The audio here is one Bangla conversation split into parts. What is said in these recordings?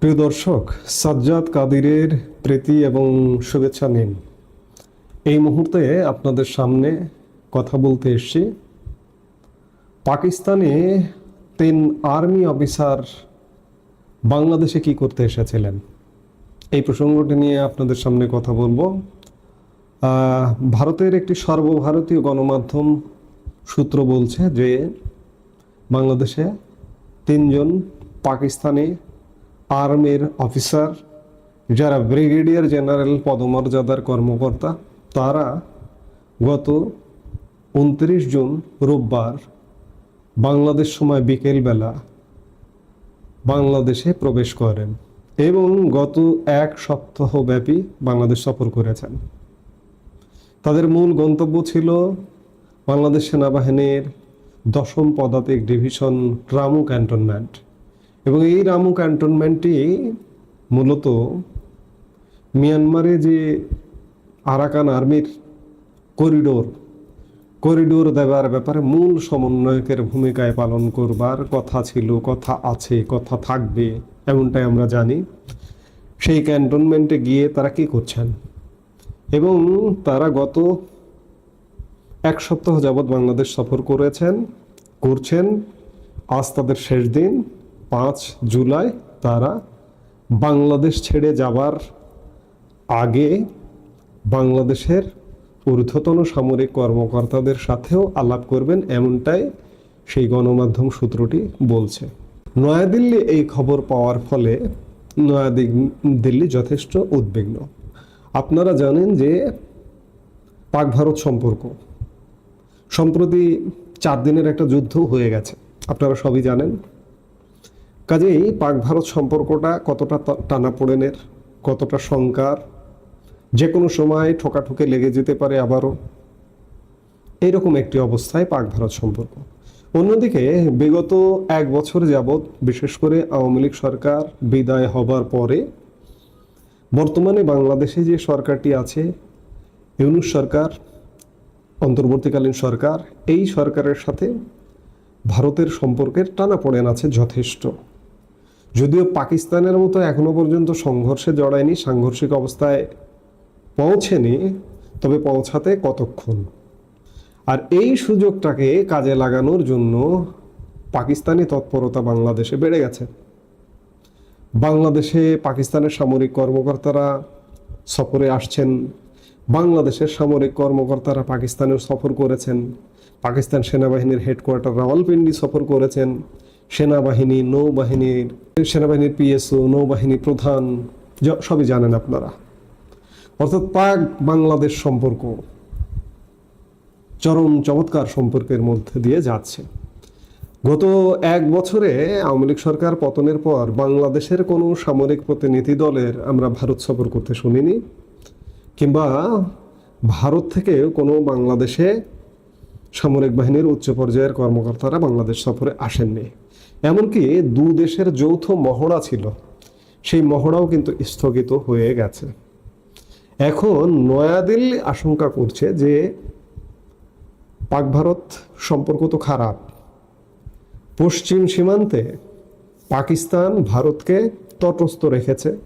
প্রিয় দর্শক, সাজ্জাদ কাদিরের প্রীতি এবং শুভেচ্ছা নিন। এই মুহূর্তে আপনাদের সামনে কথা বলতে এসেছি। পাকিস্তানে তিন আর্মি অফিসার বাংলাদেশে কি করতে এসেছিলেন? এই প্রসঙ্গটি নিয়ে আপনাদের সামনে কথা বলব। ভারতের একটি সর্বভারতীয় গণমাধ্যম সূত্র বলছে যে, বাংলাদেশে তিনজন পাকিস্তানি আর্মির অফিসার, যারা ব্রিগেডিয়ার জেনারেল পদমর্যাদার কর্মকর্তা, তারা গত উনত্রিশ জুন রোববার বাংলাদেশ সময় বিকেলবেলা বাংলাদেশে প্রবেশ করেন এবং গত এক সপ্তাহ ব্যাপী বাংলাদেশ সফর করেছেন। তাদের মূল গন্তব্য ছিল বাংলাদেশ সেনাবাহিনীর দশম পদাতিক ডিভিশন রামু ক্যান্টনমেন্ট। এবং এই রামু ক্যান্টনমেন্টটি মূলত মিয়ানমারে যে আরাকান আর্মির করিডোর করিডোর দেওয়ার ব্যাপারে মূল সমন্বয়কের ভূমিকায় পালন করবার কথা ছিল, কথা আছে, কথা থাকবে, এমনটাই আমরা জানি। সেই ক্যান্টনমেন্টে গিয়ে তারা কি করছেন? এবং তারা গত এক সপ্তাহ যাবৎ বাংলাদেশ সফর করেছেন, করছেন। আজ তাদের শেষ দিন। পাঁচ জুলাই তারা বাংলাদেশ ছেড়ে যাবার আগে বাংলাদেশের ঊর্ধ্বতন সামরিক কর্মকর্তাদের সাথেও আলাপ করবেন এমনটাই সেই গণমাধ্যম সূত্রটি বলছে। নয়াদিল্লি এই খবর পাওয়ার ফলে নয়াদিল্লি যথেষ্ট উদ্বিগ্ন। আপনারা জানেন যে পাক ভারত সম্পর্ক। সম্প্রতি চার দিনের একটা যুদ্ধ হয়ে গেছে। আপনারা সবই জানেন। কাজেই পাক ভারত সম্পর্কটা কতটা টানাপোড়েনের, কতটা শঙ্কার যে কোনো সময় ঠোকাঠুকে লেগে যেতে পারে আবারও এইরকম একটি অবস্থায় পাক ভারত সম্পর্ক। অন্যদিকে বিগত এক বছর যাবৎ বিশেষ করে আওয়ামী লীগ সরকার বিদায় হবার পরে বর্তমানে বাংলাদেশে যে সরকারটি আছে, ইউনুস সরকার, অন্তর্বর্তীকালীন সরকার, এই সরকারের সাথে ভারতের সম্পর্কের টানাপোড়েন আছে যথেষ্ট। যদিও পাকিস্তানের মতো এখনও পর্যন্ত সংঘর্ষে জড়ায়নি, সাংঘর্ষিক অবস্থায় পৌঁছেনি, তবে পৌঁছাতে কতক্ষণ? আর এই সুযোগটাকে কাজে লাগানোর জন্য পাকিস্তানি তৎপরতা বাংলাদেশে বেড়ে গেছে। বাংলাদেশে পাকিস্তানের সামরিক কর্মকর্তারা সফরে আসছেন, বাংলাদেশের সামরিক কর্মকর্তারা পাকিস্তানে সফর করেছেন, পাকিস্তান সেনাবাহিনীর হেডকোয়ার্টার রাওয়ালপিন্ডি সফর করেছেন সেনাবাহিনী নৌবাহিনীর সেনাবাহিনীর পিএসও, নৌবাহিনী প্রধান সবই জানেন আপনারা। অর্থাৎ পাক বাংলাদেশ সম্পর্ক চরম চমৎকার সম্পর্কের মধ্যে দিয়ে যাচ্ছে। গত এক বছরে আওয়ামী লীগ সরকার পতনের পর বাংলাদেশের কোনো সামরিক প্রতিনিধি দলের আমরা ভারত সফর করতে শুনিনি, কিংবা ভারত থেকে কোনো বাংলাদেশে সামরিক বাহিনীর উচ্চ পর্যায়ের কর্মকর্তারা বাংলাদেশ সফরে আসেননি। এমনকি দু দেশের যৌথ মহড়া ছিল। সেই মহড়াও কিন্তু স্থগিত হয়ে গেছে। এখন নয়াদিল্লি আশঙ্কা করছে যে পাক ভারত সম্পর্ক তো খারাপ। পশ্চিম সীমান্তে পাকিস্তান ভারতকে তটস্থ রেখেছে।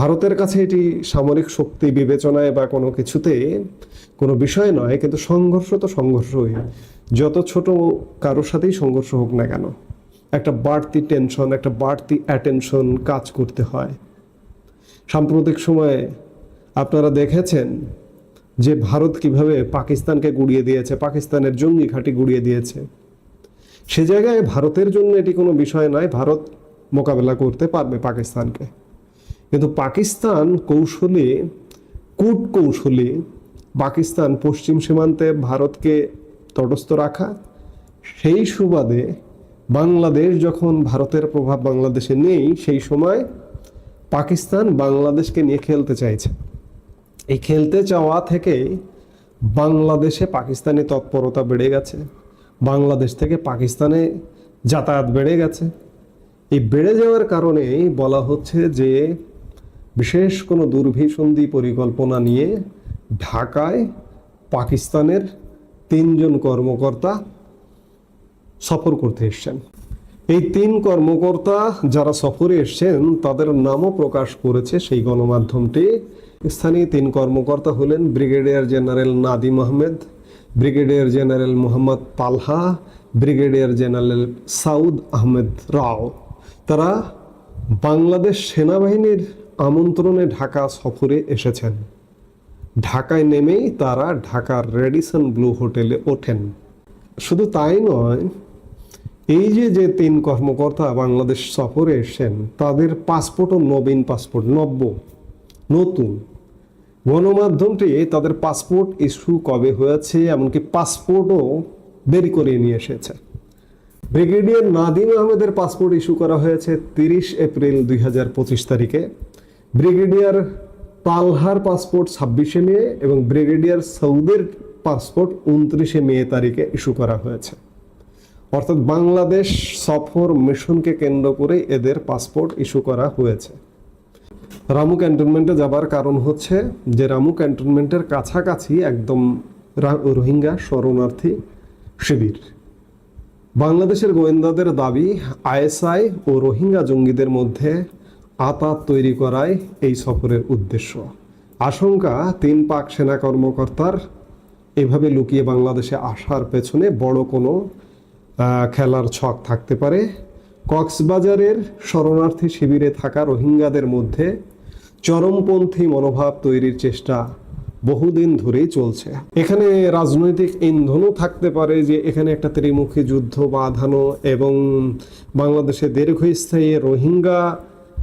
ভারতের কাছে এটি সামরিক শক্তি বিবেচনায় বা কোনো কিছুতে কোনো বিষয় নয়, কিন্তু সংঘর্ষ তো সংঘর্ষই। যত ছোট কারোর সাথেই সংঘর্ষ হোক না কেন, একটা বাড়তি টেনশন একটা বাড়তি অ্যাটেনশন কাজ করতে হয়। সাম্প্রতিক সময়ে আপনারা দেখেছেন যে ভারত কীভাবে পাকিস্তানকে গুড়িয়ে দিয়েছে, পাকিস্তানের জঙ্গি ঘাঁটি গুড়িয়ে দিয়েছে। সে জায়গায় ভারতের জন্য এটি কোনো বিষয় নয়, ভারত মোকাবেলা করতে পারবে পাকিস্তানকে। কিন্তু পাকিস্তান কৌশলে কূট কৌশলে পাকিস্তান পশ্চিম সীমান্তে ভারতকে তটস্থ রাখা, সেই সুবাদে বাংলাদেশ যখন ভারতের প্রভাব বাংলাদেশে নেই, সেই সময় পাকিস্তান বাংলাদেশকে নিয়ে খেলতে চাইছে। এই খেলতে চাওয়া থেকে বাংলাদেশে পাকিস্তানি তৎপরতা বেড়ে গেছে। বাংলাদেশ থেকে পাকিস্তানে যাতায়াত বেড়ে গেছে। এই বেড়ে যাওয়ার কারণেই বলা হচ্ছে যে বিশেষ কোনো দুর্ভিসন্ধি পরিকল্পনা নিয়ে ঢাকায় পাকিস্তানের তিনজন কর্মকর্তা সফর করতে এসছেন। এই তিন কর্মকর্তা যারা সফরে এসছেন, তাদের নামও প্রকাশ করেছে সেই গণমাধ্যমটি। স্থানীয় তিন কর্মকর্তা হলেন brigadier general Nadim Ahmed, brigadier general Mohammad Palha brigadier general Saud Ahmed Rao. তারা বাংলাদেশ সেনাবাহিনীর আমন্ত্রণে ঢাকা সফরে এসেছেন। ঢাকায় নেমেই তারা ঢাকার রেডিসন ব্লু হোটেলে ওঠেন। শুধু তাই নয়, এই যে যে তিন কর্মকর্তা বাংলাদেশ সফরে এসেছেন, তাদের পাসপোর্টও নবীন পাসপোর্ট, নব্য, নতুন। গণমাধ্যমটি তাদের পাসপোর্ট ইস্যু কবে হয়েছে, এমনকি পাসপোর্টও দেরি করে নিয়ে এসেছে। ব্রিগেডিয়ার নাদিম আহমেদের পাসপোর্ট ইস্যু করা হয়েছে তিরিশ এপ্রিল দুই হাজার পঁচিশ তারিখে। ব্রিগেডিয়ার পালহার পাসপোর্ট ছাব্বিশে মে এবং ব্রিগেডিয়ার সৌদের পাসপোর্ট উনত্রিশে মে তারিখে ইস্যু করা হয়েছে। অর্থাৎ বাংলাদেশ সফর মিশনকে কেন্দ্র করে এদের পাসপোর্ট ইস্যু করা হয়েছে। রামু ক্যান্টনমেন্টে যাবার কারণ হচ্ছে যে রামু ক্যান্টনমেন্টের কাছাকাছি একদম রোহিঙ্গা শরণার্থী শিবির। বাংলাদেশের গোয়েন্দাদের দাবি, আইএসআই ও রোহিঙ্গা জঙ্গিদের মধ্যে আতাত তৈরি করাই এই সফরের উদ্দেশ্য। আশঙ্কা, তিন পাক সেনা কর্মকর্তার এভাবে লুকিয়ে বাংলাদেশে আসার পেছনে বড় কোনো খেলার ছক থাকতে পারে। কক্সবাজারের শরণার্থী শিবিরে থাকা রোহিঙ্গাদের মধ্যে চরমপন্থী মনোভাব তৈরির চেষ্টা বহুদিন ধরেই চলছে। এখানে রাজনৈতিক ইন্ধনও থাকতে পারে যে এখানে একটা ত্রিমুখী যুদ্ধ বাঁধানো এবং বাংলাদেশে দীর্ঘস্থায়ী রোহিঙ্গা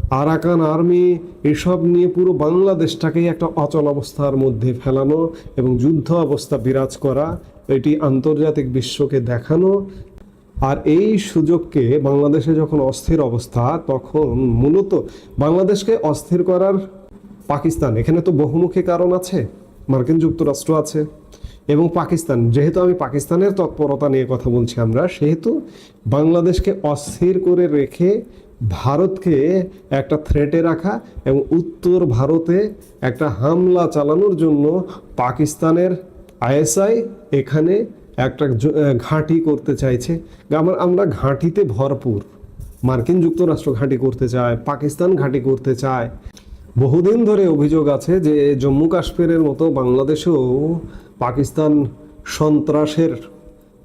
আরাকান আর্মি এসব নিয়ে পুরো বাংলাদেশটাকেই একটা অচল অবস্থার মধ্যে ফেলানো এবং যুদ্ধ অবস্থা বিরাজ করা, এটি আন্তর্জাতিক বিশ্বকে দেখানো। আর এই সুযোগকে বাংলাদেশে যখন অস্থির অবস্থা, তখন মূলত বাংলাদেশকে অস্থির করার পাকিস্তান। এখানে তো বহুমুখী কারণ আছে, মার্কিন যুক্তরাষ্ট্র আছে এবং পাকিস্তান। যেহেতু আমি পাকিস্তানের তৎপরতা নিয়ে কথা বলছি আমরা, সেহেতু বাংলাদেশকে অস্থির করে রেখে ভারতকে একটা থ্রেটে রাখা এবং উত্তর ভারতে একটা হামলা চালানোর জন্য পাকিস্তানের আইএসআই এখানে একটা ঘাঁটি করতে চাইছে। আমার, আমরা ঘাঁটিতে ভরপুর। মার্কিন যুক্তরাষ্ট্র ঘাঁটি করতে চায়, পাকিস্তান ঘাঁটি করতে চায়। বহুদিন ধরে অভিযোগ আছে যে জম্মু কাশ্মীরের মতো বাংলাদেশেও পাকিস্তান সন্ত্রাসের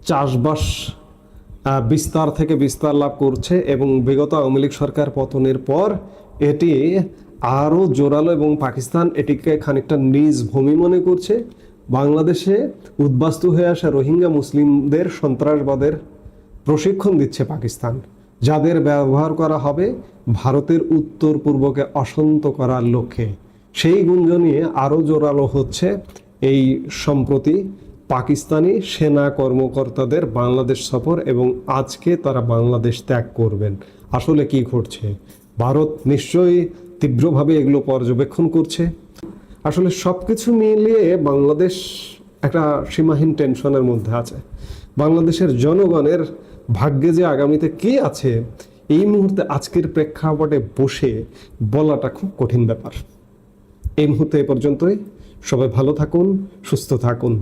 চাষবাস বিস্তার থেকে বিস্তার লাভ করছে এবং বিগত আওয়ামী লীগ সরকার পতনের পর এটি আরও জোরালো এবং পাকিস্তান এটিকে খানিকটা নিজ ভূমি মনে করছে। বাংলাদেশে উদ্বাস্তু হয়ে আসা রোহিঙ্গা মুসলিমদের সন্ত্রাসবাদের প্রশিক্ষণ দিচ্ছে পাকিস্তান। যাদের ব্যবহার করা হবে ভারতের উত্তর পূর্বকে অশান্ত করার লক্ষ্যে। সেই গুঞ্জনিয়ে আরও জোরালো হচ্ছে এই সম্প্রতি পাকিস্তানি সেনা কর্মকর্তাদের বাংলাদেশ সফর এবং আজকে তারা বাংলাদেশ ত্যাগ করবেন। আসলে কি ঘটছে? ভারত নিশ্চয়ই তীব্রভাবে এগুলো পর্যবেক্ষণ করছে। আসলে সব কিছু মিলিয়ে বাংলাদেশ একটা সীমাহীন টেনশনের মধ্যে আছে। বাংলাদেশের জনগণের ভাগ্যে যে আগামীতে কি আছে, এই মুহূর্তে আজকের প্রেক্ষাপটে বসে বলাটা খুব কঠিন ব্যাপার। এই মুহূর্তে এ পর্যন্তই। সবাই ভালো থাকুন, সুস্থ থাকুন।